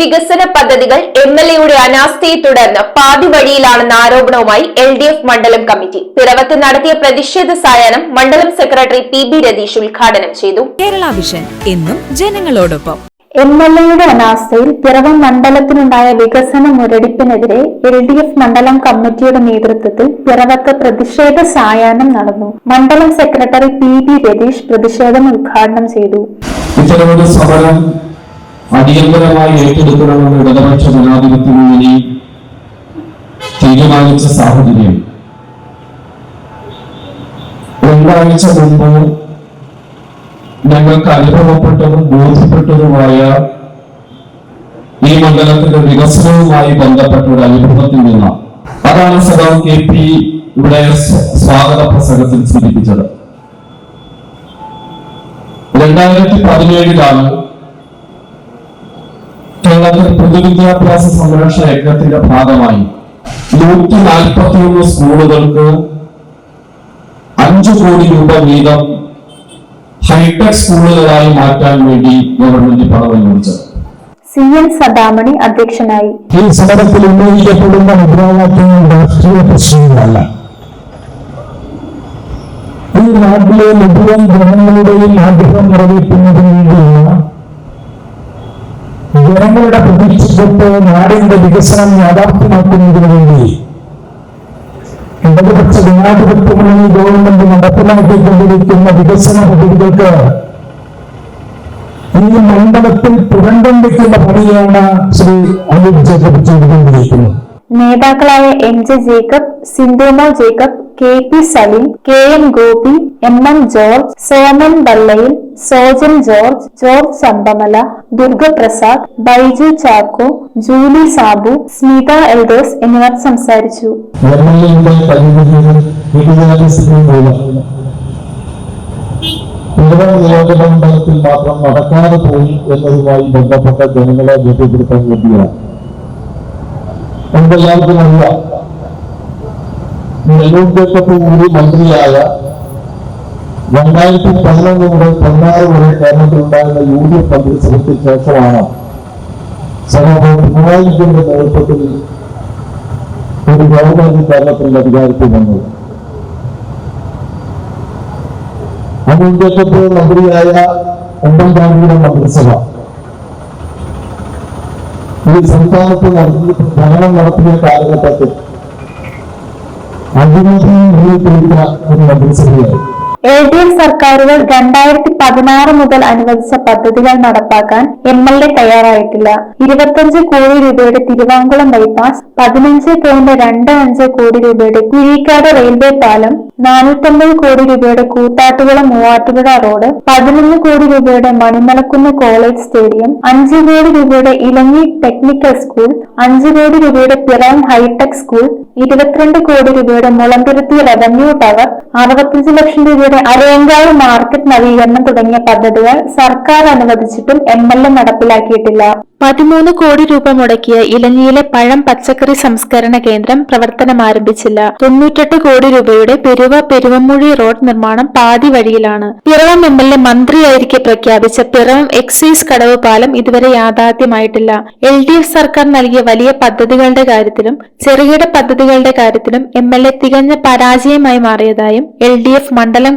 വികസന പദ്ധതികൾ M L എയുടെ അനാസ്ഥയെ തുടർന്ന് പാതി വഴിയിലാണെന്ന ആരോപണവുമായി എൽ ഡി എഫ് മണ്ഡലം കമ്മിറ്റി. പിറവത്ത് നടത്തിയ പ്രതിഷേധ സായാഹ്നം മണ്ഡലം സെക്രട്ടറി പി ബി രതീഷ് ഉദ്ഘാടനം ചെയ്തു. കേരള വിഷൻ എന്നും ജനങ്ങളോടൊപ്പം. എം എൽ എയുടെ അനാസ്ഥയിൽ പിറവം മണ്ഡലത്തിനുണ്ടായ വികസന മുരടിപ്പിനെതിരെ എൽ ഡി എഫ് മണ്ഡലം കമ്മിറ്റിയുടെ നേതൃത്വത്തിൽ പിറവത്ത് പ്രതിഷേധ സായാഹ്നം നടന്നു. മണ്ഡലം സെക്രട്ടറി പി ബി രതീഷ് പ്രതിഷേധം ഉദ്ഘാടനം ചെയ്തു. ഇത്തരമൊരു സമരം അടിയന്തരമായി ഏറ്റെടുക്കണമെന്ന് ഇടതുപക്ഷ ജനാധിപത്യ മുന്നണി തീരുമാനിച്ച സാഹചര്യം. രണ്ടാഴ്ച മുമ്പ് ഞങ്ങൾക്ക് അനുഭവപ്പെട്ടതും ബോധ്യപ്പെട്ടതുമായ ഈ മണ്ഡലത്തിന്റെ വികസനവുമായി ബന്ധപ്പെട്ട ഒരു അനുഭവത്തിൽ നിന്ന് അതാണ് സദാ കെ പി ഇവിടെ സ്വാഗത പ്രസംഗത്തിൽ സൂചിപ്പിച്ചത്. രണ്ടായിരത്തി പതിനേഴിലാണ് കേരളത്തിൽ പൊതുവിദ്യാഭ്യാസ സംരക്ഷണ യജ്ഞത്തിന്റെ ഭാഗമായി നൂറ്റി നാൽപ്പത്തിയൊന്ന് സ്കൂളുകൾക്ക് അഞ്ചു കോടി രൂപ വീതം ഹൈടെക് സ്കൂളുകളായി മാറ്റാൻ വേണ്ടി ഗവൺമെന്റ് പണം അനുവദിച്ചത്. സി എൻ സദാമണി അധ്യക്ഷനായി. ഈ സമരത്തിൽ ഉന്നയിക്കപ്പെടുന്ന മുദ്രാവാക്യങ്ങൾ രാഷ്ട്രീയ പ്രശ്നങ്ങളല്ല. ഈ നാട്ടിലെ മുഴുവൻ ജനങ്ങളുടെയും ആഗ്രഹം നിറവേറ്റുന്നതിന് വേണ്ടിയുള്ള ജനങ്ങളുടെ പ്രതീക്ഷയ്ക്കൊത്ത് നാടിന്റെ വികസനം യാഥാർത്ഥ്യമാക്കുന്നതിന് വേണ്ടി. ഇടതുപക്ഷ ജനാധിപത്യ മുന്നണി ഗവൺമെന്റ് നടപ്പിലാക്കിക്കൊണ്ടിരിക്കുന്ന വികസന പദ്ധതികൾക്ക് ഈ മണ്ഡലത്തിൽ പുരണ്ടം വയ്ക്കുന്ന പണിയാണ് ശ്രീ അനിൽ ജേക്കബ് ചെയ്തുകൊണ്ടിരിക്കുന്നത്. നേതാക്കളായ M J Jacob Sindhumol Jacob K P Saleem K M Gopi M M George Soman ബല്ലയിൽ Sojan George George Champamala Durgaprasad Baiju Chacko Julie Sabu Smitha Eldhose എന്നിവർ സംസാരിച്ചു. നിയോജകമണ്ഡലത്തിൽ മാത്രം നടക്കാതെ പോയി എന്നതുമായി ബന്ധപ്പെട്ട ജനങ്ങളെ ബോധ്യപ്പെടുത്താൻ വേണ്ടിയാണ് നമുക്കെല്ലാവർക്കും അറിയാം നെല്ലൂർ ജേക്കബ് കൂടി മന്ത്രിയായ രണ്ടായിരത്തി പതിനൊന്ന് മുതൽ പതിനാറ് വരെ കേരളത്തിലുണ്ടായിരുന്ന യു ഡി എഫ് മന്ത്രിസഭയ്ക്ക് ശേഷമാണ് സഹോദരൻ പിണറായി വിജയന്റെ നേതൃത്വത്തിൽ ഒരു ഗവൺമെന്റ് കേരളത്തിൽ അധികാരത്തിൽ വന്നത്. ജേക്കബ് മന്ത്രിയായ ഉമ്മൻചാണ്ടിയുടെ മന്ത്രിസഭ. ഈ സംസ്ഥാനത്ത് നടത്തി ഭരണം നടത്തിയ കാലഘട്ടത്തിൽ അഴിമതി നേരിട്ടിരുന്ന ഒരു മന്ത്രിസഭയായി. എൽ ഡി എഫ് സർക്കാരുകൾ രണ്ടായിരത്തി പതിനാറ് മുതൽ അനുവദിച്ച പദ്ധതികൾ നടപ്പാക്കാൻ എം എൽ എ തയ്യാറായിട്ടില്ല. ഇരുപത്തഞ്ച് കോടി രൂപയുടെ തിരുവാങ്കുളം ബൈപ്പാസ് പതിനഞ്ച് പോയിന്റ് രണ്ട് അഞ്ച് കോടി രൂപയുടെ കുഴിക്കാട് റെയിൽവേ പാലം നാനൂറ്റമ്പത് കോടി രൂപയുടെ കൂത്താട്ടുകുളം മൂവാറ്റുപുഴ റോഡ് പതിനൊന്ന് കോടി രൂപയുടെ മണിമലക്കുന്ന് കോളേജ് സ്റ്റേഡിയം അഞ്ച് കോടി രൂപയുടെ ഇലങ്ങി ടെക്നിക്കൽ സ്കൂൾ അഞ്ച് കോടി രൂപയുടെ പിറവം ഹൈടെക് സ്കൂൾ ഇരുപത്തിരണ്ട് കോടി രൂപയുടെ മുളന്തുരുത്തി റവന്യൂ ടവർ അറുപത്തിയഞ്ച് ലക്ഷം രൂപയുടെ അരയങ്കാവ് മാർക്കറ്റ് നവീകരണം തുടങ്ങിയ പദ്ധതികൾ സർക്കാർ അനുവദിച്ചിട്ടും എം എൽ എ നടപ്പിലാക്കിയിട്ടില്ല. പതിമൂന്ന് കോടി രൂപ മുടക്കിയ ഇലഞ്ഞിയിലെ പഴം പച്ചക്കറി സംസ്കരണ കേന്ദ്രം പ്രവർത്തനം ആരംഭിച്ചില്ല തൊണ്ണൂറ്റെട്ട് കോടി രൂപയുടെ പെരുവ പെരുവമൂഴി റോഡ് നിർമ്മാണം പാതി വഴിയിലാണ്. പിറവം എം എൽ എ മന്ത്രിയായിരിക്കെ പ്രഖ്യാപിച്ച പിറവം എക്സൈസ് കടവ് പാലം ഇതുവരെ യാഥാർത്ഥ്യമായിട്ടില്ല. എൽ ഡി എഫ് സർക്കാർ നൽകിയ വലിയ പദ്ധതികളുടെ കാര്യത്തിലും ചെറുകിട പദ്ധതികളുടെ കാര്യത്തിലും എം എൽ എ തികഞ്ഞ പരാജയമായി മാറിയതായും എൽ ഡി എഫ് മണ്ഡലം